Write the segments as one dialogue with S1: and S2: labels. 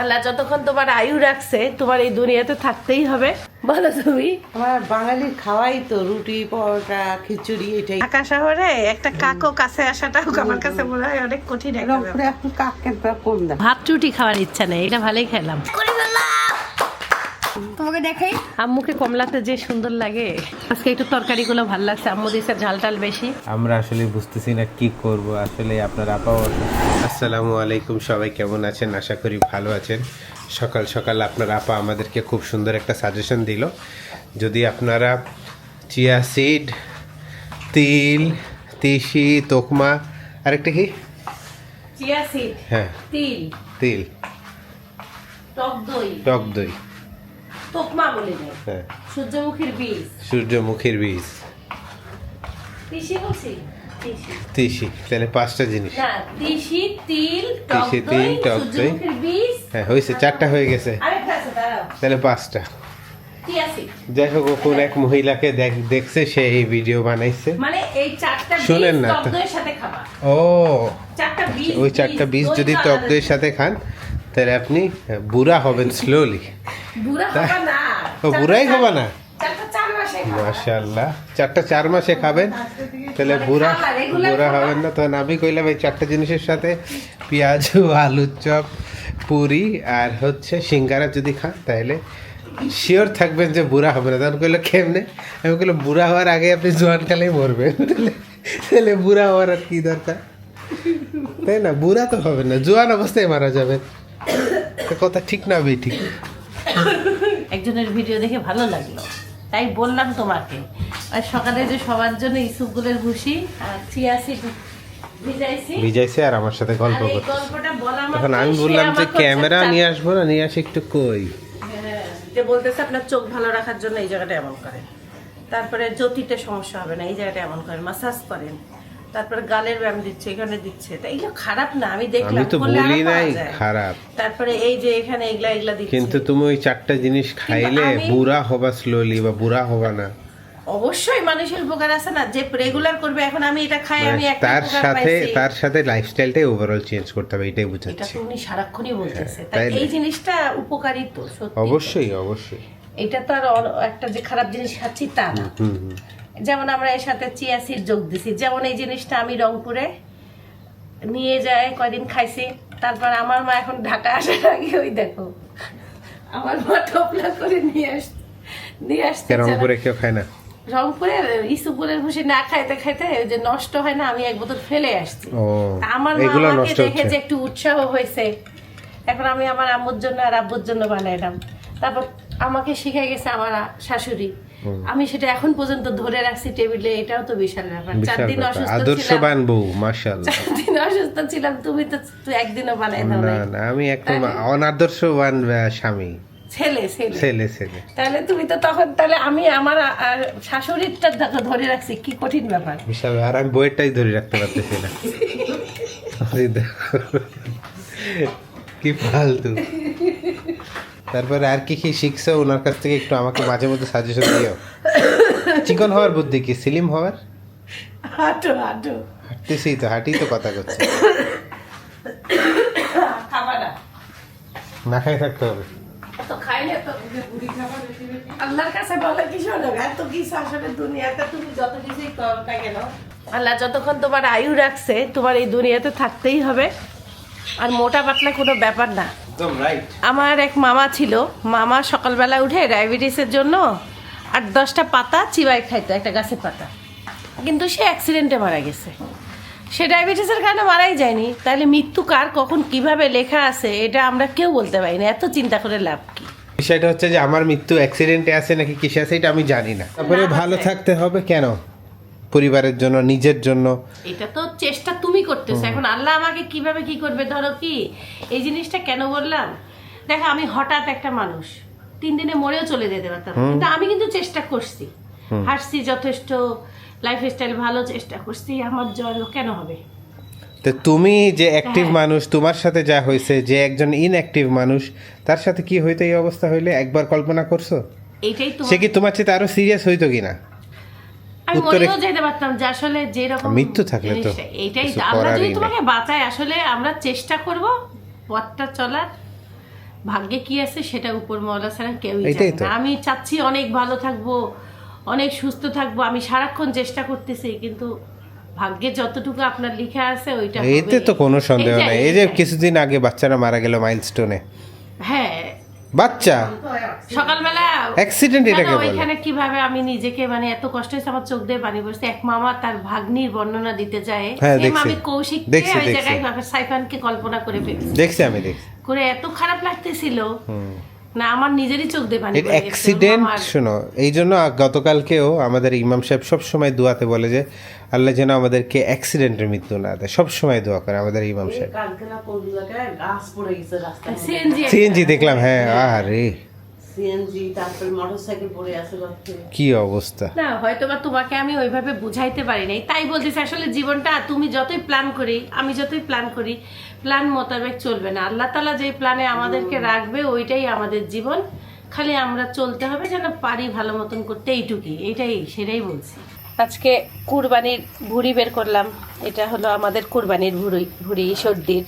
S1: আল্লাহ যতক্ষণ তোমার আয়ু রাখছে তোমার এই দুনিয়াতে থাকতেই হবে। বলো তুমি।
S2: আমার বাঙালির খাওয়াই তো রুটি পরোটা খিচুড়ি এটাই।
S1: ঢাকা শহরে একটা কাকও কাছে আসাটাও আমার কাছে মনে হয় অনেক কঠিন
S2: এখন কম দাম
S1: ভাত রুটি খাওয়ার ইচ্ছা নেই এটা ভালোই খেলাম।
S3: তোমাকে দেখাই।
S1: আম্মুকে কমলাতে যে সুন্দর লাগে। আজকে একটু তরকারিগুলো ভালো লাগছে। আম্মু দিয়েছে ঝাল টাল বেশি।
S4: আমরা আসলে বুঝতেছি না কি করব। আসলে আপনার আপাও আসসালামু আলাইকুম সবাই কেমন আছেন? আশা করি ভালো আছেন। সকাল সকাল আপনার আপা আমাদেরকে খুব সুন্দর একটা সাজেশন দিল। যদি আপনারা চিয়া সিড তিল তিসি তোকমা আরেকটা কি?
S1: চিয়া সিড
S4: হ্যাঁ।
S1: তিল।
S4: তিল।
S1: টক দই।
S4: টক দই।
S1: তোকমা বলে
S4: হ্যাঁ।
S1: সূর্যমুখীর বীজ।
S4: সূর্যমুখীর বীজ।
S1: তিসি বলছি? তিসি।
S4: তাহলে পাঁচটা জিনিস।
S1: না তিসি তিল
S4: তিসি, তিল, টক দই।
S1: সূর্যমুখীর বীজ।
S4: হ্যাঁ হয়েছে চারটা হয়ে গেছে। তাহলে পাঁচটা। যাই হোক কোন এক মহিলাকে দেখ- দেখছে সে এই ভিডিও বানাইছে।
S1: মানে এই চারটা
S4: শোনেন না তো।
S1: সাথে খাবা।
S4: ও ওই চারটা বীজ যদি টক দইয়ের সাথে খান তাহলে আপনি বুড়া হবেন স্লোলি বুড়াই হবা না?
S1: চার মাসে
S4: মাশাল্লাহ চারটা চার মাসে খাবেন? তাহলে বুড়া বুড়া হবেন না। তখন আমি কইলাম এই চারটা জিনিসের সাথে পেঁয়াজ আলুর চপ পুরি আর হচ্ছে সিঙ্গারা যদি খান তাহলে শিওর থাকবেন যে বুড়া হবে না। তখন কইলো কেমনে? আমি কইলাম বুড়া হওয়ার আগে আপনি জোয়ান জোয়ানকালেই মরবেন। তাহলে তাহলে বুড়া হওয়ার আর কি দরকার? তাই না? বুড়া তো হবে না। জোয়ান অবস্থায় মারা যাবেন। তো কথা ঠিক না বে ঠিক।
S1: একজনের ভিডিও দেখে ভালো লাগল। তাই বললাম তোমাকে। আর সকালে যে সবার জন্য ইসুপগুলের ভুসি আর ভিজাইছি।
S4: আর আমার সাথে গল্প তখন আমি বললাম যে ক্যামেরা নিয়ে আসব না নিয়ে আসি একটু কই?
S1: হ্যাঁ, যে বলতেছে আপনার চোখ ভালো রাখার জন্য এই জায়গাটা এমন করেন তারপরে জ্যোতিতে সমস্যা হবে না এই জায়গাটা এমন করেন মাসাজ করেন। তারপরে গালের ব্যায়াম দিচ্ছে এখানে দিচ্ছে। তা এগুলো খারাপ না আমি দেখলাম
S4: আমি তো বলি নাই খারাপ।
S1: তারপরে এই যে এখানে এগুলা এগুলা দিচ্ছে।
S4: কিন্তু তুমি ওই চারটা জিনিস খাইলে বুড়া হবা স্লোলি বা বুড়া হবা না।
S1: অবশ্যই মানুষের উপকার আছে না যে রেগুলার করবে এখন আমি এটা খাই আমি
S4: মানে
S1: একটা
S4: তার সাথে তার সাথে লাইফস্টাইলটাই ওভারঅল চেঞ্জ করতে হবে এটাই
S1: এটা
S4: বুঝাচ্ছি।
S1: তো উনি সারাক্ষণই বলতেছে।
S4: হ্যাঁ,
S1: তাই
S4: তাই
S1: এই জিনিসটা উপকারী তো সত্যি।
S4: অবশ্যই অবশ্যই।
S1: এটা তো আর একটা যে খারাপ জিনিস খাচ্ছি তা না। যেমন আমরা এর সাথে চিয়া সিড যোগ দিছি। যেমন এই জিনিসটা আমি রংপুরে নিয়ে যায় কয়দিন খাইছি। তারপর আমার মা এখন ঢাকা আসার আগে ওই দেখো। আমার মা টপলা করে নিয়ে আস নিয়ে আসছে
S4: রংপুরে কেউ খায় না?
S1: রংপুরের ইসুপুরের ভুসি না খাইতে খাইতে ওই যে নষ্ট হয় না আমি এক বোতল ফেলে আসছি। আমার মা আমাকে দেখে যে একটু উৎসাহ হয়েছে। এখন আমি আমার আম্মুর জন্য আর আব্বুর জন্য বানাইলাম। তারপর আমাকে শিখে গেছে আমার শাশুড়ি। আমি সেটা এখন পর্যন্ত ধরে রাখছি টেবিলে এটাও তো বিশাল ব্যাপার। চার দিন অসুস্থ ছিলাম।
S4: বউ মাশাআল্লাহ।
S1: চার দিন অসুস্থ ছিলাম তুমি তো তুই একদিনও বানাই দাও
S4: না না আমি একদম অনাদর্শবান স্বামী।
S1: ছেলে ছেলে।
S4: ছেলে
S1: তাহলে তুমি তো তখন তাহলে আমি আমার দেখো ধরে রাখছি কি কঠিন ব্যাপার।
S4: বিশাল আর আমি বইয়েরটাই ধরে রাখতে পারতেছি না। কি ফালতু। তারপরে আর কি কি শিখছো ওনার কাছ থেকে একটু আমাকে মাঝে মধ্যে সাজেশন দিও। চিকন হওয়ার বুদ্ধি কি? স্লিম হওয়ার?
S1: হাঁটো হাঁটো।
S4: হাঁটতেছি তো হাঁটি তো কথা করছে
S1: না
S4: না খাই থাকতে হবে।
S1: তো খাইলে তো আল্লাহর কাছে বলে কি শোনো এত কিছু আসলে দুনিয়াতে তুমি যত কিছুই করো না কেন আল্লাহ যতক্ষণ তোমার আয়ু রাখছে তোমার এই দুনিয়াতে থাকতেই হবে। আর মোটা পাতলা কোনো ব্যাপার না।
S4: একদম রাইট
S1: আমার এক মামা ছিল। মামা সকালবেলা উঠে ডায়াবেটিসের জন্য আট দশটা পাতা চিবাই খাইতো একটা গাছের পাতা। কিন্তু সে অ্যাক্সিডেন্টে মারা গেছে। সে ডায়াবেটিসের কারণে মারাই যায়নি। তাহলে মৃত্যু কার কখন কীভাবে লেখা আছে এটা আমরা কেউ বলতে পারি না। এত চিন্তা করে লাভ কি?
S4: বিষয়টা হচ্ছে যে আমার মৃত্যু অ্যাক্সিডেন্টে আছে নাকি কিসে আছে এটা আমি জানি না। তারপরে ভালো থাকতে হবে কেন? পরিবারের জন্য নিজের জন্য।
S1: এটা তো চেষ্টা তুমি করতেছো। এখন আল্লাহ আমাকে কীভাবে কি করবে? ধরো কি এই জিনিসটা কেন বললাম? দেখো আমি হঠাৎ একটা মানুষ তিন দিনে মরেও চলে যেতে পারতাম কিন্তু আমি কিন্তু চেষ্টা করছি। হাসছি যথেষ্ট লাইফ স্টাইল ভালো চেষ্টা করছি আমার জয় কেন হবে?
S4: তো তুমি যে অ্যাক্টিভ। মানুষ তোমার সাথে যা হয়েছে যে একজন ইনঅ্যাক্টিভ মানুষ তার সাথে কি হইতো এই অবস্থা হইলে? একবার কল্পনা করছ?
S1: এইটাই তো
S4: সে কি তোমার চেয়ে আরও সিরিয়াস হইতো কিনা?
S1: আমি মরেও যেতে পারতাম যে আসলে যেরকম
S4: মৃত্যু থাকলে তো
S1: এইটাই আমরা যদি তোমাকে বাঁচাই আসলে আমরা চেষ্টা করব পথটা চলার। ভাগ্যে কি আছে সেটা উপর মহলা ছাড়া কেউই জানে না। আমি চাচ্ছি অনেক ভালো থাকব অনেক সুস্থ থাকব আমি সারাক্ষণ চেষ্টা করতেছি কিন্তু ভাগ্যে যতটুকু আপনার লিখা আছে ওইটা
S4: এতে তো কোনো সন্দেহ নাই। এই যে কিছুদিন আগে বাচ্চারা মারা গেল মাইলস্টোনে।
S1: হ্যাঁ
S4: বাচ্চা?
S1: সকালবেলা
S4: অ্যাক্সিডেন্ট এটাকে বলে?
S1: ওইখানে কীভাবে আমি নিজেকে মানে এত কষ্ট হয়েছে আমার চোখ দিয়ে পানি পড়ছে। এক মামা তার ভাগ্নির বর্ণনা দিতে যায়।
S4: হ্যাঁ,
S1: আমি কৌশিক
S4: দেখছি,
S1: ওই জায়গায় সাইফানকে কল্পনা করে ফেলছি
S4: দেখছি আমি দেখছি।
S1: করে এত খারাপ লাগতেছিল। না আমার নিজেরই চোখ দিয়ে পানি।
S4: অ্যাক্সিডেন্ট শোনো এই জন্য গতকালকেও আমাদের ইমাম সাহেব সব সময় দোয়াতে বলে যে আল্লাহ যেন আমাদেরকে অ্যাক্সিডেন্টের মৃত্যু না দেয়। সব সময় দোয়া করে আমাদের ইমাম সাহেব। সিএনজি দেখলাম হ্যাঁ আরে
S2: সিএনজি তারপরে মোটর সাইকেল পড়ে আছে
S4: কি অবস্থা?
S1: না হয়তো বা তোমাকে আমি ওইভাবে বুঝাইতে পারি নাই। তাই বলতেছি আসলে জীবনটা তুমি যতই প্ল্যান করি আমি যতই প্ল্যান করি প্ল্যান মোতাবেক চলবে না। আল্লাহ তালা যে প্ল্যানে আমাদেরকে রাখবে ওইটাই আমাদের জীবন। খালি আমরা চলতে হবে যেন পারি ভালো মতন করতে এইটুকুই। এইটাই সেটাই বলছি। আজকে কুরবানির ভুড়ি বের করলাম। এটা হলো আমাদের কুরবানির ভুড়ি ভুড়ি সর্দির।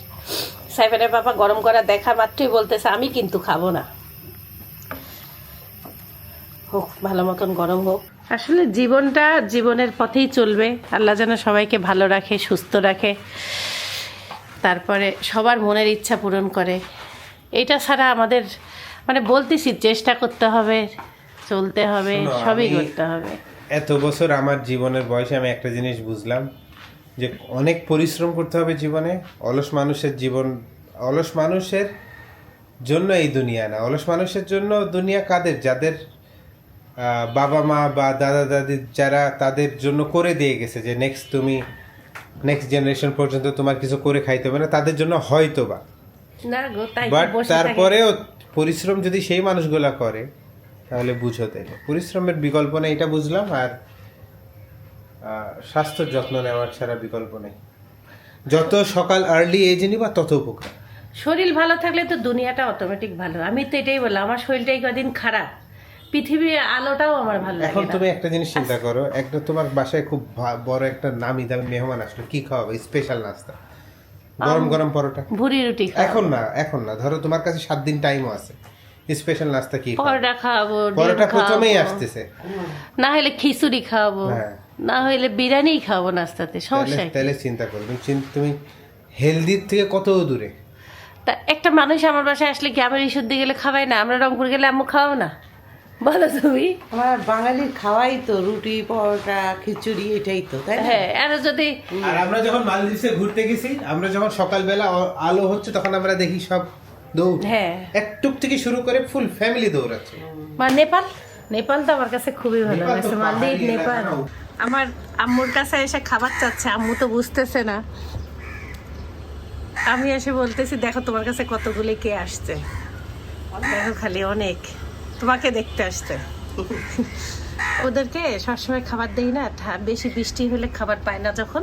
S1: সাইফানের বাবা গরম করা দেখা মাত্রই বলতেছে আমি কিন্তু খাব না। হোক ভালো মতন গরম হোক। আসলে জীবনটা জীবনের পথেই চলবে। আল্লাহ যেন সবাইকে ভালো রাখে সুস্থ রাখে। তারপরে সবার মনের ইচ্ছা পূরণ করে। এটা ছাড়া আমাদের মানে বলতেছি চেষ্টা করতে হবে চলতে হবে সবই করতে হবে।
S4: এত বছর আমার জীবনের বয়সে আমি একটা জিনিস বুঝলাম যে অনেক পরিশ্রম করতে হবে জীবনে অলস মানুষের জীবন অলস মানুষের জন্য এই দুনিয়া না। অলস মানুষের জন্য দুনিয়া কাদের? যাদের বাবা মা বা দাদা দাদি যারা তাদের জন্য করে দিয়ে গেছে যে নেক্সট তুমি নেক্সট জেনারেশন পর্যন্ত তোমার কিছু করে খাইতে হবে না তাদের জন্য হয়তো বা
S1: তাই
S4: বাট তারপরেও পরিশ্রম যদি সেই মানুষগুলা করে তাহলে বুঝো তাইলে পরিশ্রমের বিকল্প নেই এটা বুঝলাম আর আহ, স্বাস্থ্যের যত্ন নেওয়ার ছাড়া বিকল্প নেই। যত সকাল আর্লি এজে নিবা তত উপকার।
S1: শরীর ভালো থাকলে তো দুনিয়াটা অটোমেটিক ভালো। আমি তো এটাই বললাম আমার শরীরটাই কদিন খারাপ। পৃথিবীর আলোটাও আমার ভালো লাগে
S4: এখন তুমি একটা জিনিস চিন্তা করো একটা তোমার বাসায় খুব বড় একটা নামি দামি মেহমান আসলো কি খাওয়াবে? স্পেশাল নাস্তা। গরম গরম পরোটা।
S1: ভুড়ি রুটি
S4: এখন না এখন না। ধরো তোমার কাছে সাত দিন টাইমও আছে। স্পেশাল নাস্তা কি
S1: পরোটা খাওয়াবো
S4: পরোটা প্রথমেই আসতেছে।
S1: না হলে খিচুড়ি খাওয়াবো।
S4: হ্যাঁ।
S1: না হলে বিরিয়ানি খাওয়াবো নাস্তাতে সমস্যা
S4: তাহলে চিন্তা করো। তুমি তুমি হেলদির থেকে কত দূরে?
S1: তা একটা মানুষ আমার বাসায় আসলে কি আমার ঈশ্বর গেলে খাওয়াই না? আমরা রংপুর গেলে আম্মু খাওয়াবো না? বলো তুমি।
S2: আমার বাঙালির খাওয়াই তো রুটি পরোটা খিচুড়ি এটাই তো তাই
S1: হ্যাঁ আর যদি
S4: আর আমরা যখন মালদ্বীপে ঘুরতে গেছি আমরা যখন সকালবেলা আলো হচ্ছে তখন আমরা দেখি সব দৌড়।
S1: হ্যাঁ।
S4: একটুক থেকে শুরু করে ফুল ফ্যামিলি দৌড়াচ্ছে।
S1: বা নেপাল? নেপাল তো আমার কাছে খুবই ভালো
S4: নেপাল
S1: লাগছে মালদ্বীপ নেপাল। আমার আম্মুর কাছে এসে খাবার চাচ্ছে আম্মু তো বুঝতেছে না। আমি এসে বলতেছি দেখো তোমার কাছে কতগুলি কে আসছে? দেখো খালি অনেক। তোমাকে দেখতে আসতে ওদেরকে সবসময় খাবার দেই না বেশি বৃষ্টি হলে খাবার পায় না যখন।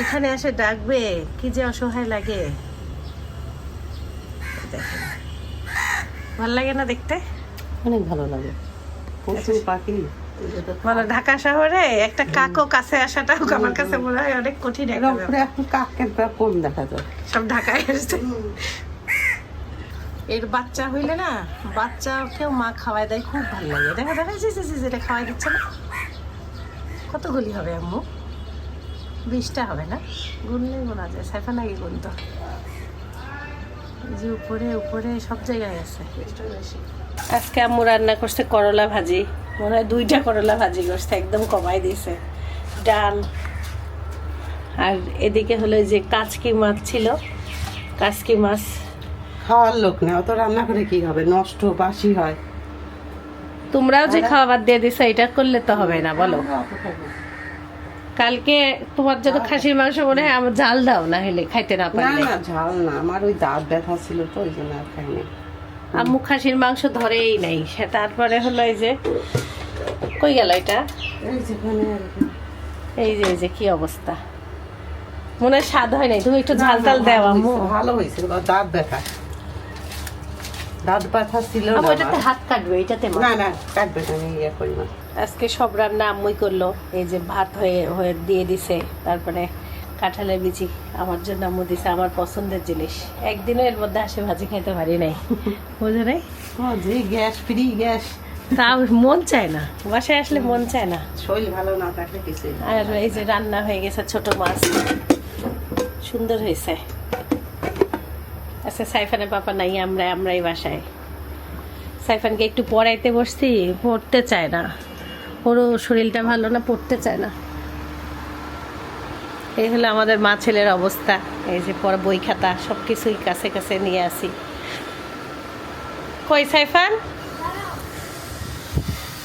S1: এখানে এসে ডাকবে কি যে অসহায় লাগে। দেখেন ভালো লাগে না দেখতে?
S2: অনেক ভালো লাগে। পাখি
S1: মানে ঢাকা শহরে একটা কাকও কাছে আসাটাও আমার কাছে মনে হয় অনেক কঠিন
S2: কাক কম দেখা যায়।
S1: সব ঢাকায় আসছে এর বাচ্চা হইলে না, বাচ্চাকেও মা খাওয়াই দেয়, খুব ভালো লাগে। দেখা দেখা জি যেটা খাওয়াই দিচ্ছে না। কতগুলি হবে, আম্মু? বিশটা হবে না? গুনলেই গোনা যায় সাইফা নাকি গুনতো। এই যে উপরে উপরে সব জায়গায় আছে। আজকে আম্মু রান্না করছে করলা ভাজি। মনে হয় দুইটা করলা ভাজি করছে, একদম কমাই দিয়েছে। ডাল। আর এদিকে হলো যে কাচকি মাছ ছিল, কাচকি মাছ
S2: খাওয়ার লোক না অত রান্না করে কি হবে নষ্ট বাসি হয়।
S1: তোমরাও যে খাবার দিয়ে দিছো এটা করলে তো হবে না বলো। কালকে তোমার যত খাসির মাংস মনে হয় আমার জাল দাও না হলে খাইতে না পারলে।
S2: না ঝাল না। আমার ওই দাঁত ব্যথা ছিল তো ওই জন্য আর খাইনি।
S1: আম্মু খাসির মাংস ধরেই নাই। সে তারপরে হলো এই যে কই গেল এটা?
S2: এই
S1: যে এই যে কি অবস্থা? মনে হয় স্বাদ হয় নাই। তুমি একটু ঝাল টাল দাও
S2: ভালো
S1: আম্মু।
S2: ভালো হয়েছে। দাঁত ব্যথা। দাঁত ব্যথা ছিল না আমার।
S1: হাত কাটবে এটাতে
S2: না না কাটবে না আমি ইয়ে করি না।
S1: আজকে সব রান্না আম্মুই করল এই যে ভাত হয়ে হয়ে দিয়ে দিছে তারপরে কাঁঠালের বিচি আমার জন্য আম্মু দিছে আমার পছন্দের জিনিস। একদিনও এর মধ্যে আসে ভাজি খাইতে পারি নাই। বুঝে নাই?
S2: যে গ্যাস ফ্রি গ্যাস।
S1: তাও মন চায় না বাসায় আসলে মন চায় না।
S2: শরীর ভালো না থাকলে কিছুই
S1: আর এই যে রান্না হয়ে গেছে ছোট মাছ সুন্দর হয়েছে। আচ্ছা সাইফানের পাপা নাই, আমরা, আমরাই বাসায়। সাইফানকে একটু পড়াইতে বসছি, পড়তে চায় না। ওরও শরীরটা ভালো না, পড়তে চায় না। এই হলো আমাদের মা ছেলের অবস্থা। এই যে পড়া, বই খাতা সব কিছুই কাছে কাছে নিয়ে আসি। কই সাইফান?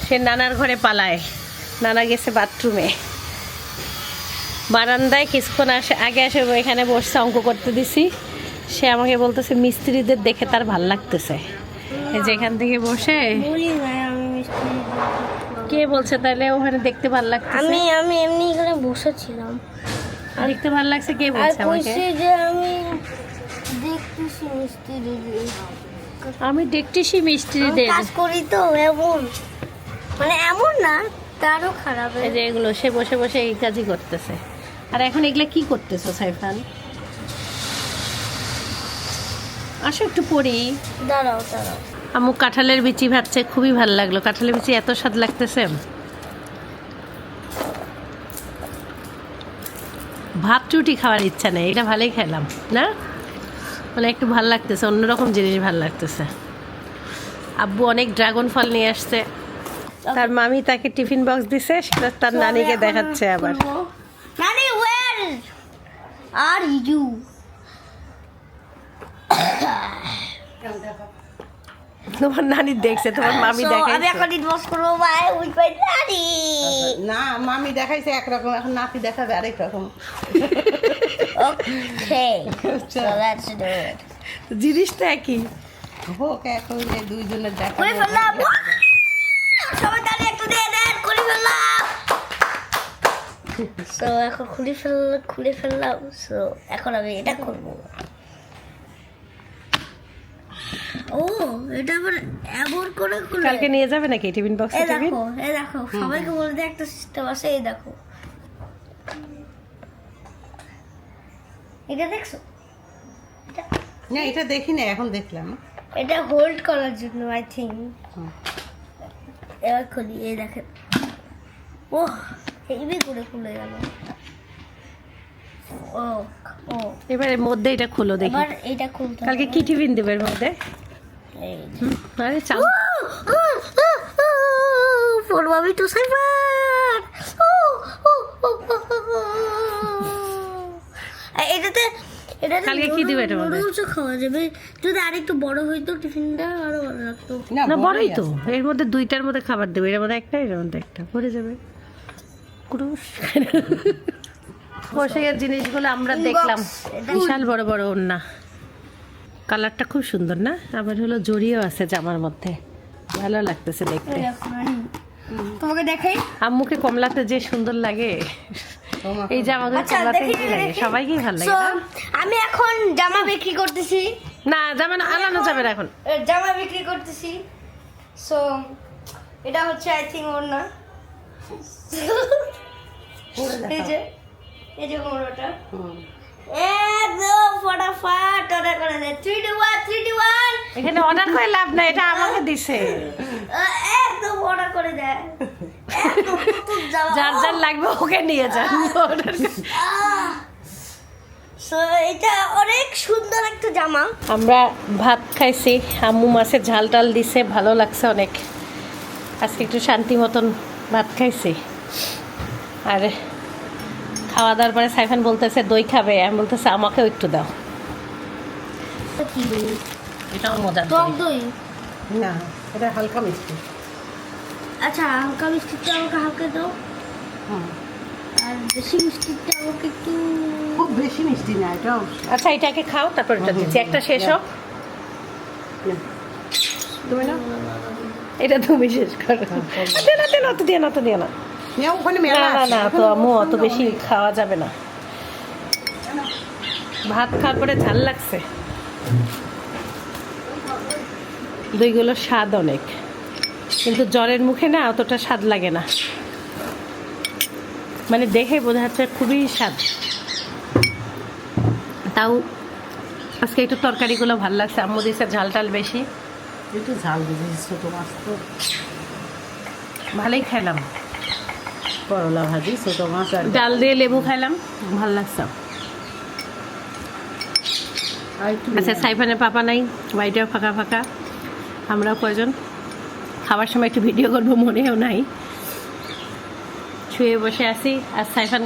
S1: সে নানার ঘরে পালায়। নানা গেছে বাথরুমে। বারান্দায় কিছুক্ষণ আসে, আগে এসে এখানে বসছে অঙ্ক করতে দিছি। সে আমাকে বলতেছে মিস্ত্রিদের দেখে তার ভালো লাগতেছে। এই যে এখান থেকে বসে। কে বলছে? তাহলে ওখানে দেখতে ভালো লাগতেছে।
S3: আমি আমি এমনি এখানে বসেছিলাম।
S1: দেখতে ভালো লাগছে? কে বলছে আমাকে?
S3: যে আমি দেখতেছি দিদি
S1: আমি দেখতেছি মিস্ত্রিদের।
S3: কাজ করি তো এমন। মানে এমন না তারও খারাপ।
S1: এই যে এগুলো সে বসে বসে এই কাজই করতেছে। আর এখন এগুলা কি করতেছো সাইফান? আসো একটু পড়ি।
S3: দাঁড়াও দাঁড়াও।
S1: আমু কাঁঠালের বিচি ভাজছে খুবই ভালো লাগল। কাঁঠালের বিচি এত স্বাদ লাগতেছে। ভাত রুটি খাওয়ার ইচ্ছা নেই এটা ভালোই খেলাম না? মানে একটু ভালো লাগতেছে অন্যরকম জিনিস ভালো লাগতেছে। আব্বু অনেক ড্রাগন ফল নিয়ে আসছে। তার মামি তাকে টিফিন বক্স দিছে সেটা তার নানিকে দেখাচ্ছে আবার।
S3: নানি ওয়ের আর ইউ
S1: তোমার নানি দেখছে তোমার মামি
S3: আমি এখন ইনভেস্ট করব বাই উই বাই নানি?
S2: না মামি দেখাইছে একরকম এখন নাতি দেখাবে আরেক রকম।
S3: Okay so let's do it
S1: জিনিসটা একই
S2: হোক এখন এই দুইজনের দেখা
S3: করে ফেললাম। সবাই তাহলে একটু দিয়ে দেন করে ফেললাম। সো এখন খুলে ফেললাম খুলে ফেললাম। সো এখন আমি এটা করব। ও এটা আবার এমন করে খুলে।
S1: কালকে নিয়ে যাবে নাকি টিফিন বক্সে
S3: এই দেখো এই দেখো সবাইকে বলে দিয়ে একটা সিস্টেম আছে এই দেখো। এটা দেখছ?
S2: না এটা দেখি না এখন দেখলাম।
S3: এটা হোল্ড করার জন্য আই থিঙ্ক এবার খুলি এই দেখেন। ও হেভি করে খুলে গেল। ও ও।
S1: এবারে মধ্যে এটা খুলো দেখি।
S3: এবার এটা খুলতে
S1: কালকে কি টিফিন দেবে এর মধ্যে? আরে চাল
S3: ফুলবাবি টু সাইফার এটাতে এটাতে
S1: কালকে কি দিবে মধ্যে?
S3: নুডলসও খাওয়া যাবে। যদি আরেকটু বড় হইতো টিফিনটা আরও ভালো লাগতো।
S1: না বড়ই তো। এর মধ্যে দুইটার মধ্যে খাবার দেবে এর মধ্যে একটা এর মধ্যে একটা। ভরে যাবে। কুরুশ জিনিসগুলো আমরা দেখলাম। বিশাল বড় বড় ওন্না কালারটা খুব সুন্দর না? আবার হলো জড়িয়েও আছে জামার মধ্যে। ভালো লাগতেছে দেখতে।
S3: তোমাকে দেখাই?
S1: আম্মুকে কমলাতে যে সুন্দর লাগে। এই জামাগুলো
S3: আচ্ছা,
S1: কমলাতে কি লাগে। সবাইকেই ভালো লাগে
S3: আমি এখন জামা বিক্রি করতেছি।
S1: না জামা না আলানো যাবে না এখন।
S3: জামা বিক্রি করতেছি। সো এটা হচ্ছে আই থিঙ্ক ওর না এই যে এই যে
S2: হুম।
S1: এখানে অর্ডার করে লাভ নাই এটা আমাকে দিছে।
S3: একদম অর্ডার করে দেয় একদম নতুন জামা
S1: যার যার লাগবে ওকে নিয়ে যান
S3: সো এটা অনেক সুন্দর একটা জামা।
S1: আমরা ভাত খাইছি আম্মু মাছের ঝাল টাল দিছে ভালো লাগছে অনেক। আজকে একটু শান্তি মতন ভাত খাইছি। আর খাওয়া দাওয়ার পরে সাইফান বলতেছে দই খাবে। আমি বলতেছে আমাকেও একটু দাও। এটাও মজার
S3: টক
S1: দই।
S3: দই?
S2: না এটা হালকা মিষ্টি।
S3: আচ্ছা হালকা মিষ্টিটা আমাকে হালকা দাও।
S2: হুম।
S3: আর বেশি মিষ্টিটা আমাকে একটু
S2: খুব বেশি মিষ্টি না এটাও
S1: আচ্ছা এটাকে খাও তারপর এটা দিচ্ছি। একটা শেষ হোক। তুমি না এটা তুমি শেষ করো। দে না না অত দিয়ে না তো দিয়ে না। না
S2: মেলা
S1: না না তো আম্মু অত বেশি খাওয়া যাবে না। ভাত খাওয়ার পরে ঝাল লাগছে। দইগুলো স্বাদ অনেক। কিন্তু জ্বরের মুখে না অতটা স্বাদ লাগে না। মানে দেখে বোঝা যাচ্ছে খুবই স্বাদ। তাও আজকে একটু তরকারিগুলো ভালো লাগছে। আম্মু দিয়েছে ঝাল টাল বেশি।
S2: একটু ঝাল দিয়েছি ছোটো মাছ তো।
S1: ভালোই খেলাম
S2: করলা ভাজি ছোটো মাছ আর
S1: ডাল দিয়ে লেবু খাইলাম। ভালো লাগছে। আচ্ছা সাইফানের পাপা নাই বাড়িটাও ফাঁকা ফাঁকা। আমরাও কয়জন। খাবার সময় একটু ভিডিও করব মনেও নাই। শুয়ে বসে আছি আর সাইফান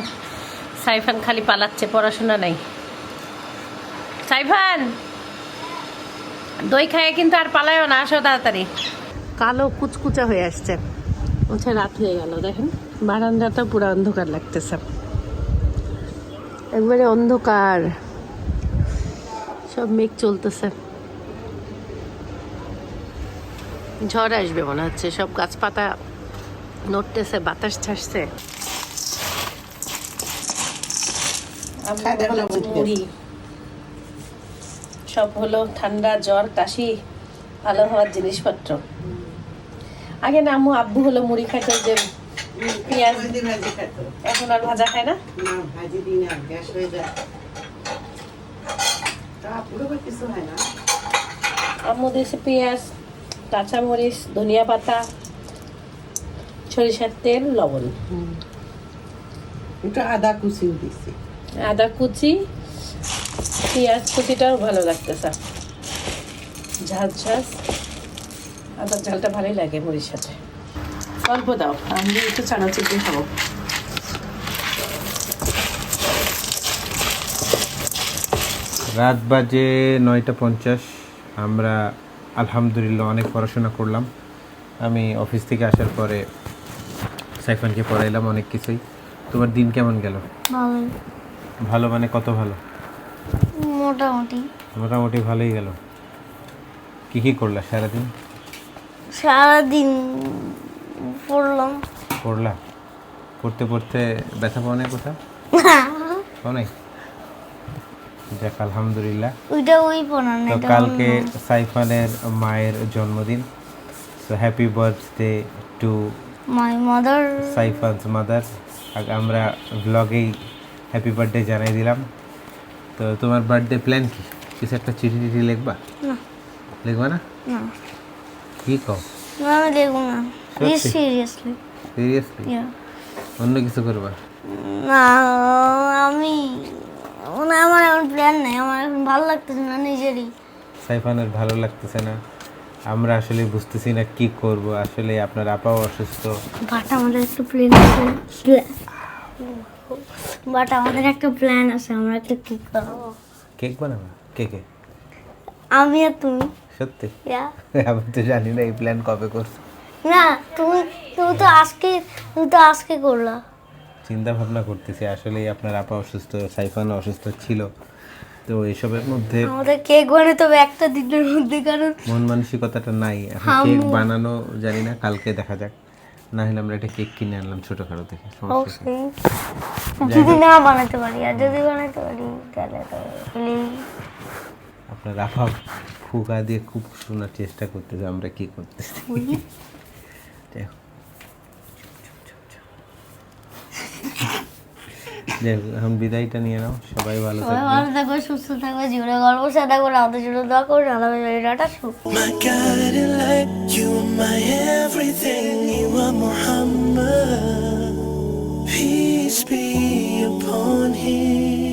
S1: সাইফান খালি পালাচ্ছে পড়াশোনা নাই। সাইফান! দই খায় কিন্তু আর পালায়ও না আসো তাড়াতাড়ি। কালো কুচকুচা হয়ে আসছে। আচ্ছা রাত হয়ে গেল দেখেন। বারান্দাটা পুরো অন্ধকার লাগতেছে। একবারে অন্ধকার। সব মেঘ চলতেছে। ঝড় আসবে মনে হচ্ছে সব গাছপাতা নড়তেছে বাতাস ছাড়ছে। মুড়ি। সব হলো ঠান্ডা জ্বর কাশি ভালো হওয়ার জিনিসপত্র। আগে না আম্মু আব্বু হলো মুড়ি খাইতো যে পেঁয়াজ। এখন আর ভাজা খায় না?
S2: ভাজি দিই গ্যাস হয়ে যায়।
S1: পেঁয়াজ কাঁচামরিচ ধনিয়া পাতা সরিষার তেল লবণ।
S2: একটু আদা কুচিও দিছি
S1: আদা কুচি পেঁয়াজ কুচিটাও ভালো লাগতেছে। ঝাল ঝাল। আদার ঝালটা ভালোই লাগে মুড়ির সাথে। অল্প দাও আমি একটু চানাচুর দিয়ে খাব।
S4: রাত বাজে নয়টা পঞ্চাশ। আমরা আলহামদুলিল্লাহ অনেক পড়াশোনা করলাম। আমি অফিস থেকে আসার পরে সাইফানকে পড়াইলাম অনেক কিছুই। তোমার দিন কেমন গেল? ভালো মানে কত ভালো?
S3: মোটামুটি।
S4: মোটামুটি ভালোই গেল। কি কি করলা সারাদিন?
S3: সারাদিন পড়লাম
S4: পড়লা পড়তে পড়তে ব্যথা পাও নাই কোথাও? পাও নাই? যাক আলহামদুলিল্লাহ।
S3: ওইটা ওই পড়া
S4: তো কালকে সাইফানের মায়ের জন্মদিন। So happy birthday to
S3: my mother
S4: Saifan's mother. আমরা ব্লগেই হ্যাপি বার্থডে জানাই দিলাম। তো তোমার বার্থডে প্ল্যান কি? কিছু একটা চিঠি টিঠি লিখবা?
S3: না।
S4: লিখবা না? কি কও?
S3: না, দেখব না? সিরিয়াসলি
S4: সিরিয়াসলি অন্য কিছু করবা?
S3: না আমি মানে আমার এমন প্ল্যান নেই আমার এখন ভালো লাগতেছে না নিজেরই।
S4: সাইফানের ভালো লাগতেছে না। আমরা আসলে বুঝতেছি না কি করব আসলে আপনার আপাও অসুস্থ।
S3: বাট আমাদের একটা প্ল্যান আছে। বাট আমাদের একটা প্ল্যান আছে আমরা একটা কি করব
S4: কেক বানাবা? কেকে
S3: আমি আর তুমি।
S4: সত্যি? আমি তো জানি না এই প্ল্যান কবে করছ
S3: না তুমি তুমি তো আজকে তুমি তো আজকে করলা।
S4: চিন্তা ভাবনা করতেছি আসলে আপনার আপা অসুস্থ সাইফান অসুস্থ ছিল। তো এসবের মধ্যে
S3: আমাদের কেক বানাতে হবে একটা দিনের মধ্যে কারণ
S4: মন মানসিকতাটা নাই। এখন কেক বানানো জানি না কালকে দেখা যাক। না হলে আমরা একটা কেক কিনে আনলাম ছোটখাটো থেকে সমস্যা নেই।
S3: যদি না বানাতে পারি আর যদি বানাতে পারি তাহলে তো
S4: আপনার আপা ফুকা দিয়ে খুব শোনার চেষ্টা করতেছে আমরা কি করতেছি? দেখো। এখন বিদায়টা নিয়ে নাও সবাই ভালো থাকবে
S3: ভালো সুস্থ থাকবে জীবনে গল্প সাথে থাকবে আমাদের জন্য দোয়া করবে আলাদা
S5: light, you are my everything, you are Muhammad. Peace be upon him.